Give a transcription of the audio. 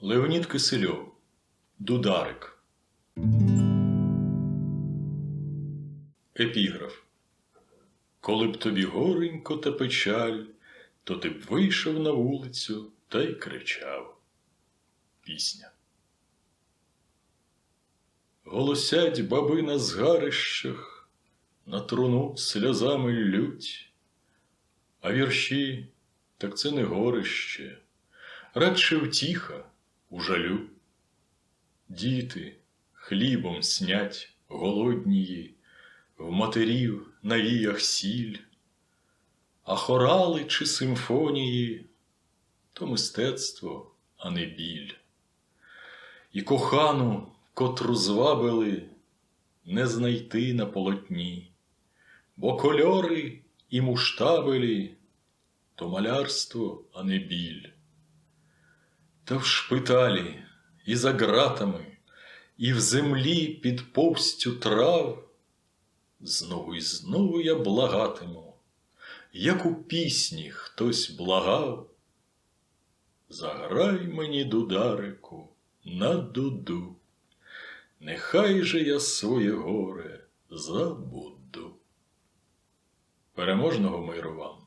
Леонід Кисельов. Дударик. Епіграф. Коли б тобі горенько та печаль, то ти б вийшов на вулицю та й кричав. Пісня. Голосять баби на згарищах, на труну сльозами лють, а вірші так це не горище, радше втіха у жалю. Діти хлібом снять голоднії, в матерів на віях сіль, а хорали чи симфонії то мистецтво, а не біль. І кохану, котру звабили, не знайти на полотні, бо кольори і муштабелі то малярство, а не біль. Та в шпиталі і за ґратами, і в землі під повстю трав знову і знову я благатиму, як у пісні хтось благав. Заграй мені, дударику, на дуду, нехай же я своє горе забуду. Переможного миру вам!